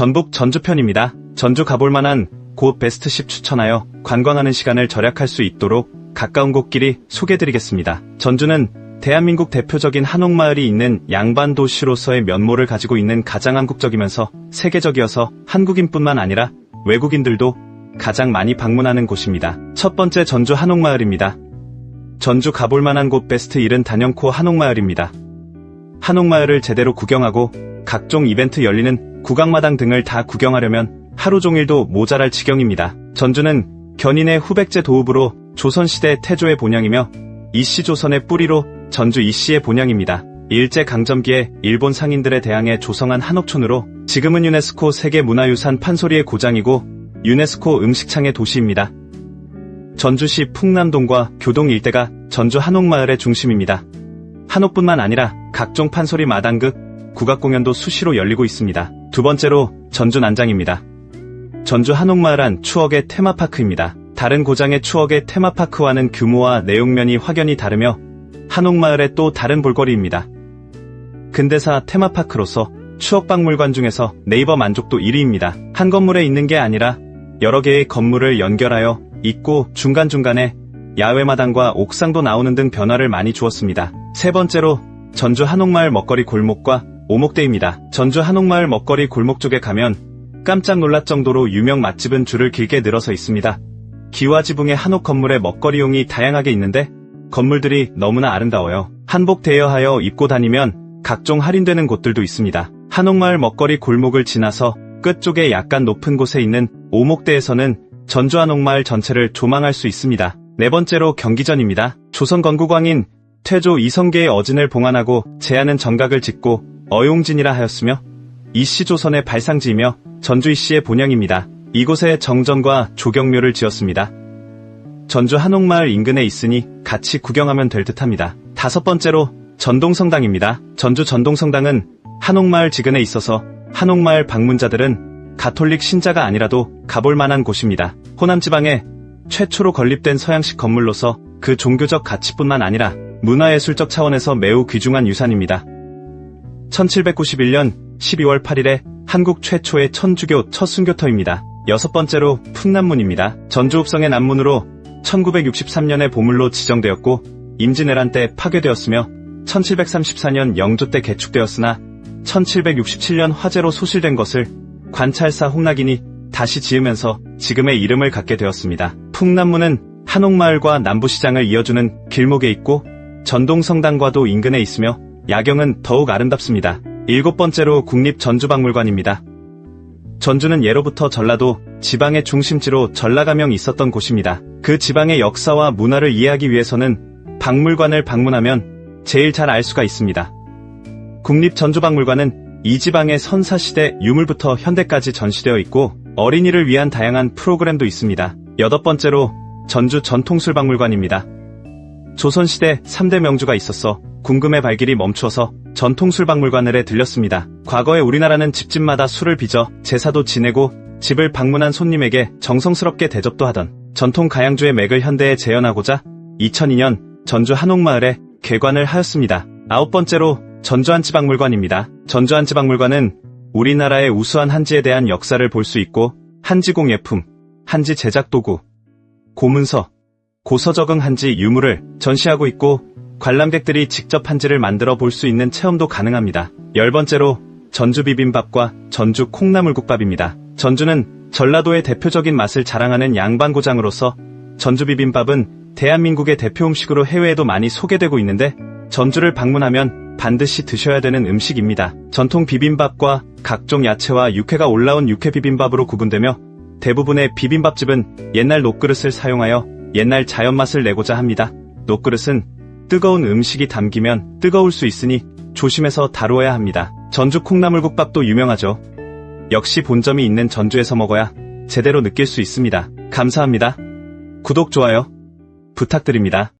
전북 전주편입니다. 전주 가볼 만한 곳 베스트 10 추천하여 관광하는 시간을 절약할 수 있도록 가까운 곳끼리 소개드리겠습니다. 전주는 대한민국 대표적인 한옥마을이 있는 양반 도시로서의 면모를 가지고 있는 가장 한국적이면서 세계적이어서 한국인뿐만 아니라 외국인들도 가장 많이 방문하는 곳입니다. 첫 번째 전주 한옥마을입니다. 전주 가볼 만한 곳 베스트 1은 단연코 한옥마을입니다. 한옥마을을 제대로 구경하고 각종 이벤트 열리는 국악마당 등을 다 구경하려면 하루 종일도 모자랄 지경입니다. 전주는 견인의 후백제 도읍으로 조선시대 태조의 본향이며 이씨 조선의 뿌리로 전주 이씨의 본향입니다. 일제 강점기에 일본 상인들에 대항해 조성한 한옥촌으로 지금은 유네스코 세계문화유산 판소리의 고장이고 유네스코 음식창의 도시입니다. 전주시 풍남동과 교동 일대가 전주 한옥마을의 중심입니다. 한옥뿐만 아니라 각종 판소리 마당극, 국악공연도 수시로 열리고 있습니다. 두 번째로 전주 난장입니다. 전주 한옥마을은 추억의 테마파크입니다. 다른 고장의 추억의 테마파크와는 규모와 내용면이 확연히 다르며 한옥마을의 또 다른 볼거리입니다. 근대사 테마파크로서 추억박물관 중에서 네이버 만족도 1위입니다. 한 건물에 있는 게 아니라 여러 개의 건물을 연결하여 있고 중간중간에 야외 마당과 옥상도 나오는 등 변화를 많이 주었습니다. 세 번째로 전주 한옥마을 먹거리 골목과 오목대입니다. 전주 한옥마을 먹거리 골목 쪽에 가면 깜짝 놀랄 정도로 유명 맛집은 줄을 길게 늘어서 있습니다. 기와 지붕의 한옥 건물에 먹거리용이 다양하게 있는데 건물들이 너무나 아름다워요. 한복 대여하여 입고 다니면 각종 할인되는 곳들도 있습니다. 한옥마을 먹거리 골목을 지나서 끝쪽에 약간 높은 곳에 있는 오목대에서는 전주 한옥마을 전체를 조망할 수 있습니다. 네 번째로 경기전입니다. 조선 건국왕인 태조 이성계의 어진을 봉안하고 제하는 정각을 짓고 어용진이라 하였으며 이씨 조선의 발상지이며 전주 이씨의 본향입니다. 이곳에 정전과 조경묘를 지었습니다. 전주 한옥마을 인근에 있으니 같이 구경하면 될 듯합니다. 다섯 번째로 전동성당입니다. 전주 전동성당은 한옥마을 지근에 있어서 한옥마을 방문자들은 가톨릭 신자가 아니라도 가볼 만한 곳입니다. 호남 지방에 최초로 건립된 서양식 건물로서 그 종교적 가치뿐만 아니라 문화예술적 차원에서 매우 귀중한 유산입니다. 1791년 12월 8일에 한국 최초의 천주교 첫 순교터입니다. 여섯 번째로 풍남문입니다. 전주읍성의 남문으로 1963년에 보물로 지정되었고 임진왜란 때 파괴되었으며 1734년 영조 때 개축되었으나 1767년 화재로 소실된 것을 관찰사 홍낙인이 다시 지으면서 지금의 이름을 갖게 되었습니다. 풍남문은 한옥마을과 남부시장을 이어주는 길목에 있고 전동성당과도 인근에 있으며 야경은 더욱 아름답습니다. 일곱 번째로 국립전주박물관입니다. 전주는 예로부터 전라도 지방의 중심지로 전라가명이 있었던 곳입니다. 그 지방의 역사와 문화를 이해하기 위해서는 박물관을 방문하면 제일 잘 알 수가 있습니다. 국립전주박물관은 이 지방의 선사시대 유물부터 현대까지 전시되어 있고 어린이를 위한 다양한 프로그램도 있습니다. 여덟 번째로 전주 전통술박물관입니다. 조선시대 3대 명주가 있었어 궁금해 발길이 멈추어서 전통술박물관을에 들렸습니다. 과거에 우리나라는 집집마다 술을 빚어 제사도 지내고 집을 방문한 손님에게 정성스럽게 대접도 하던 전통 가양주의 맥을 현대에 재현하고자 2002년 전주 한옥마을에 개관을 하였습니다. 아홉 번째로 전주한지박물관입니다. 전주한지박물관은 우리나라의 우수한 한지에 대한 역사를 볼 수 있고 한지공 예품, 한지 제작 도구, 고문서, 고서적응 한지 유물을 전시하고 있고 관람객들이 직접 한지를 만들어 볼 수 있는 체험도 가능합니다. 열 번째로 전주 비빔밥과 전주 콩나물국밥입니다. 전주는 전라도의 대표적인 맛을 자랑하는 양반고장으로서 전주 비빔밥은 대한민국의 대표 음식으로 해외에도 많이 소개되고 있는데 전주를 방문하면 반드시 드셔야 되는 음식입니다. 전통 비빔밥과 각종 야채와 육회가 올라온 육회 비빔밥으로 구분되며 대부분의 비빔밥집은 옛날 녹그릇을 사용하여 옛날 자연 맛을 내고자 합니다. 녹그릇은 뜨거운 음식이 담기면 뜨거울 수 있으니 조심해서 다루어야 합니다. 전주 콩나물국밥도 유명하죠. 역시 본점이 있는 전주에서 먹어야 제대로 느낄 수 있습니다. 감사합니다. 구독, 좋아요 부탁드립니다.